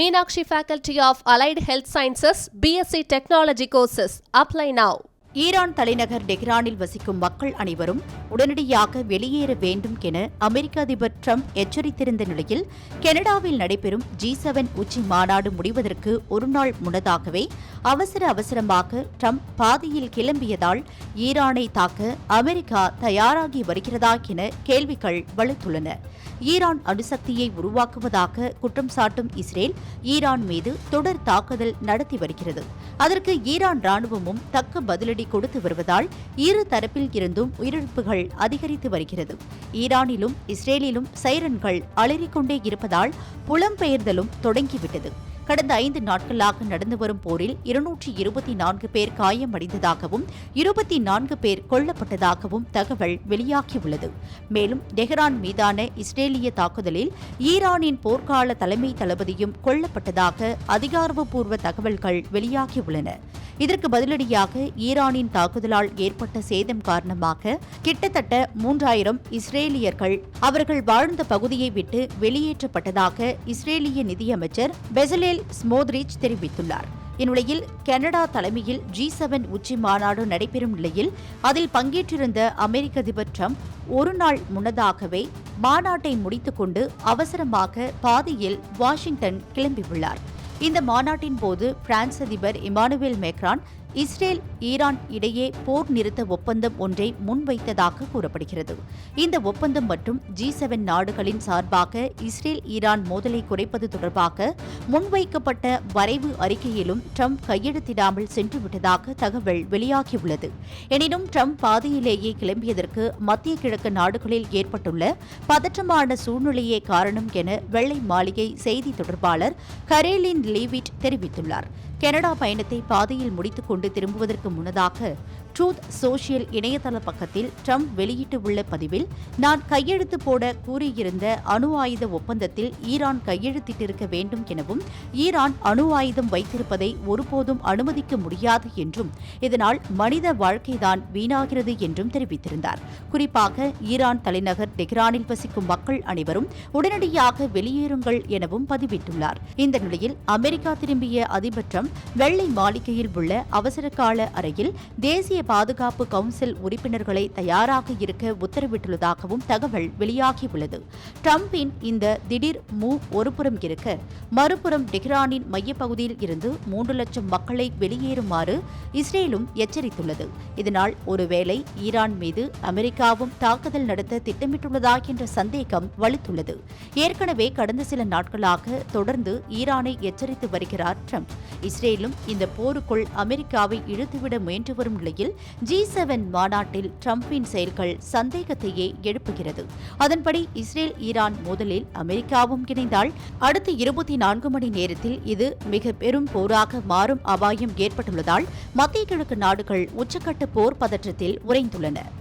Meenakshi Faculty of Allied Health Sciences, BSc Technology courses. Apply now. Iran தலைநகர் டெஹ்ரானில் வசிக்கும் மக்கள் அனைவரும் உடனடியாக வெளியேற வேண்டும் என அமெரிக்க அதிபர் ட்ரம்ப் எச்சரித்திருந்த நிலையில் கனடாவில் நடைபெறும் ஜி செவன் உச்சி மாநாடு முடிவதற்கு ஒருநாள் முன்னதாகவே அவசர அவசரமாக ட்ரம்ப் பாதியில் கிளம்பியதால் ஈரானை தாக்க அமெரிக்கா தயாராகி வருகிறதா என கேள்விகள் வலுத்துள்ளன. ஈரான் அணுசக்தியை உருவாக்குவதாக குற்றம் சாட்டும் இஸ்ரேல் ஈரான் மீது தொடர் தாக்குதல் நடத்தி வருகிறது. அதற்கு ஈரான் ராணுவமும் தக்க பதிலடி கொடுத்து வருவதால் இரு தரப்பில் இருந்தும் உயிரிழப்புகள் அதிகரித்து வருகிறது. ஈரானிலும் இஸ்ரேலிலும் சைரன்கள் அலறிக்கொண்டே இருப்பதால் புலம்பெயர்தலும் தொடங்கிவிட்டது. கடந்த ஐந்து நாட்களாக நடந்து வரும் போரில் இருநூற்றி இருபத்தி நான்கு பேர் காயமடைந்ததாகவும் இருபத்தி நான்கு பேர் கொல்லப்பட்டதாகவும் தகவல் வெளியாகியுள்ளது. மேலும் டெஹ்ரான் மீதான இஸ்ரேலிய தாக்குதலில் ஈரானின் போர்க்கால தலைமை தளபதியும் கொல்லப்பட்டதாக அதிகாரப்பூர்வ தகவல்கள் வெளியாகியுள்ளன. இதற்கு பதிலடியாக ஈரானின் தாக்குதலால் ஏற்பட்ட சேதம் காரணமாக கிட்டத்தட்ட மூன்றாயிரம் இஸ்ரேலியர்கள் அவர்கள் வாழ்ந்த பகுதியை விட்டு வெளியேற்றப்பட்டதாக இஸ்ரேலிய நிதியமைச்சர் பெசலேல் ஸ்மோத்ரிச் தெரிவித்துள்ளார். இந்நிலையில் கனடா தலைமையில் ஜி செவன் உச்சி மாநாடு நடைபெறும் நிலையில் அதில் பங்கேற்றிருந்த அமெரிக்க அதிபர் ட்ரம்ப் ஒரு நாள் முன்னதாகவே மாநாட்டை முடித்துக்கொண்டு அவசரமாக பாதியில் வாஷிங்டன் கிளம்பியுள்ளார். இந்த மாநாட்டின் போது பிரான்ஸ் அதிபர் இமானுவேல் மேக்ரான் இஸ்ரேல் ஈரான் இடையே போர் நிறுத்த ஒப்பந்தம் ஒன்றை முன்வைத்ததாக கூறப்படுகிறது. இந்த ஒப்பந்தம் மற்றும் ஜி செவன் நாடுகளின் சார்பாக இஸ்ரேல் ஈரான் மோதலை குறைப்பது தொடர்பாக முன்வைக்கப்பட்ட வரைவு அறிக்கையிலும் ட்ரம்ப் கையெழுத்திடாமல் சென்றுவிட்டதாக தகவல் வெளியாகியுள்ளது. எனினும் ட்ரம்ப் பாதையிலேயே கிளம்பியதற்கு மத்திய கிழக்கு நாடுகளில் ஏற்பட்டுள்ள பதற்றமான சூழ்நிலையே காரணம் என வெள்ளை மாளிகை செய்தி தொடர்பாளர் கரேலின் லீவிட் தெரிவித்துள்ளார். கனடா பயணத்தை பாதையில் முடித்துக் கொண்டு திரும்புவதற்கு முன்னதாக ட்ரூத் சோஷியல் இணையதள பக்கத்தில் ட்ரம்ப் வெளியிட்டுள்ள பதிவில் நான் கையெழுத்து போட கூறியிருந்த அணு ஆயுத ஒப்பந்தத்தில் ஈரான் கையெழுத்திட்டிருக்க வேண்டும் எனவும் ஈரான் அணு ஆயுதம் வைத்திருப்பதை ஒருபோதும் அனுமதிக்க முடியாது என்றும் இதனால் மனித வாழ்க்கைதான் வீணாகிறது என்றும் தெரிவித்திருந்தார். குறிப்பாக ஈரான் தலைநகர் டெஹ்ரானில் வசிக்கும் மக்கள் அனைவரும் உடனடியாக வெளியேறுங்கள் எனவும் பதிவிட்டுள்ளார். இந்த நிலையில் அமெரிக்கா திரும்பிய அதிபர் ட்ரம்ப் வெள்ளை மாளிகையில் உள்ள அவசரகால அறையில் தேசிய பாதுகாப்பு கவுன்சில் உறுப்பினர்களை தயாராக இருக்க உத்தரவிட்டுள்ளதாகவும் தகவல் வெளியாகியுள்ளது. ட்ரம்பின் இந்த திடீர் மூவ் ஒருபுறம் இருக்க மறுபுறம் டெஹ்ரானின் மையப்பகுதியில் இருந்து மூன்று லட்சம் மக்களை வெளியேறுமாறு இஸ்ரேலும் எச்சரித்துள்ளது. இதனால் ஒருவேளை ஈரான் மீது அமெரிக்காவும் தாக்குதல் நடத்த திட்டமிட்டுள்ளதா என்ற சந்தேகம் வலுத்துள்ளது. ஏற்கனவே கடந்த சில நாட்களாக தொடர்ந்து ஈரானை எச்சரித்து வருகிறார் ட்ரம்ப். இஸ்ரேலும் இந்த போருக்குள் அமெரிக்காவை இழுத்துவிட முயன்று வரும் நிலையில் நிலையில் ஜி செவன் மாநாட்டில் ட்ரம்பின் செயல்கள் சந்தேகத்தையே எழுப்புகிறது. அதன்படி இஸ்ரேல் ஈரான் மோதலில் அமெரிக்காவும் இணைந்தால் அடுத்த இருபத்தி நான்கு மணி நேரத்தில் இது மிக பெரும் போராக மாறும் அபாயம் ஏற்பட்டுள்ளதால் மத்திய கிழக்கு நாடுகள் உச்சக்கட்ட போர் பதற்றத்தில் உறைந்துள்ளன.